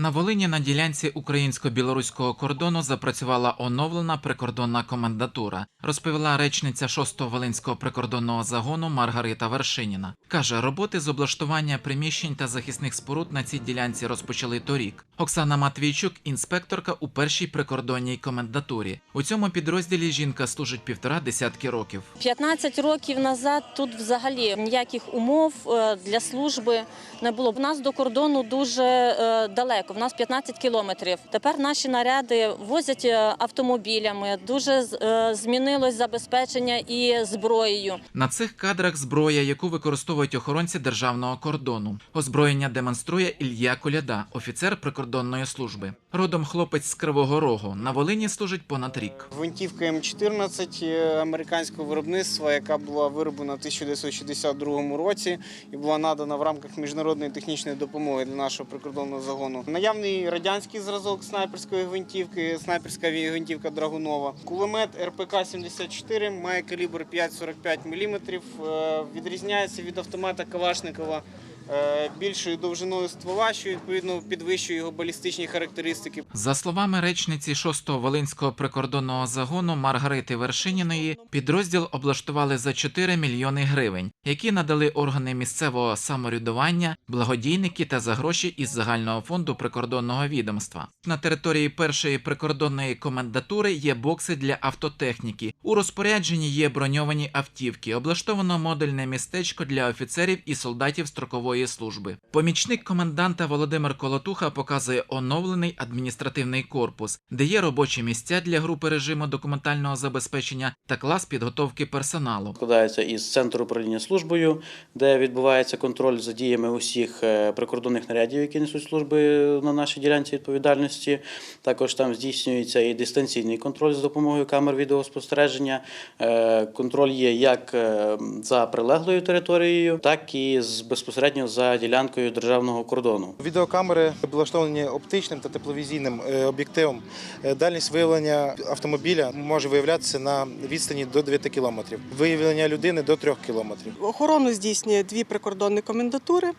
На Волині на ділянці українсько-білоруського кордону запрацювала оновлена прикордонна комендатура, розповіла речниця 6-го Волинського прикордонного загону Маргарита Вершиніна. Каже, роботи з облаштування приміщень та захисних споруд на цій ділянці розпочали торік. Оксана Матвійчук, інспекторка у першій прикордонній комендатурі. У цьому підрозділі жінка служить півтора десятки років. 15 років назад тут взагалі ніяких умов е, для служби не було. В нас до кордону дуже е, далеко. В нас 15 кілометрів. Тепер наші наряди возять е, автомобілями. Дуже е, змінилось забезпечення і зброєю. На цих кадрах зброя, яку використовують охоронці державного кордону. Озброєння демонструє Ілья Коляда, офіцер прикордонної служби. Родом хлопець з Кривого Рогу. На Волині служить понад рік. Гвинтівка М14 е, американського виробництва, яка була вироблена в 1962 році і була надана в рамках міжнародної технічної допомоги для нашого прикордонного загону. Наявний радянський зразок снайперської гвинтівки, снайперська гвинтівка Драгунова. Кулемет РПК-74 має калібр 5,45 мм, е, відрізняється від автомата Калашникова більшою довжиною ствола, що відповідно підвищує його балістичні характеристики. За словами речниці 6-го Волинського прикордонного загону Маргарити Вершиніної, підрозділ облаштували за 4 мільйони гривень, які надали органи місцевого самоврядування, благодійники та за гроші із загального фонду прикордонного відомства. На території першої прикордонної комендатури є бокси для автотехніки. У розпорядженні є броньовані автівки, облаштовано модульне містечко для офіцерів і солдатів строкової служби. Помічник коменданта Володимир Колотуха показує оновлений адміністративний корпус, де є робочі місця для групи режиму документального забезпечення та клас підготовки персоналу. складається із центру управління службою, де відбувається контроль за діями усіх е, прикордонних нарядів, які несуть служби на нашій ділянці відповідальності. Також там здійснюється і дистанційний контроль з допомогою камер відеоспостереження. Е, Контроль є як е, за прилеглою територією, так і з- безпосередньо за ділянкою державного кордону. Відеокамери облаштовані оптичним та тепловізійним е, об'єктивом. Е, Дальність виявлення автомобіля може виявлятися на відстані до 9 кілометрів. Виявлення людини до 3 кілометрів. Охорону здійснює дві прикордонні комендатури.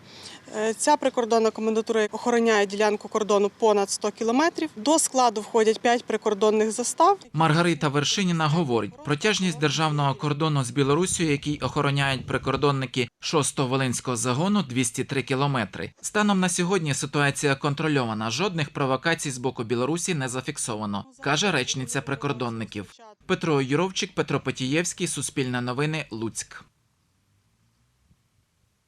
Е, Ця прикордонна комендатура охороняє ділянку кордону понад 100 кілометрів. До складу входять п'ять прикордонних застав. Маргарита Вершиніна говорить, протяжність державного кордону з Білорусією, який охороняють прикордонники 6-го Волинського загону, 203 кілометри. Станом на сьогодні ситуація контрольована. Жодних провокацій з боку Білорусі не зафіксовано, каже речниця прикордонників. Петро Юровчик, Петро Потієвський, Суспільне новини, Луцьк.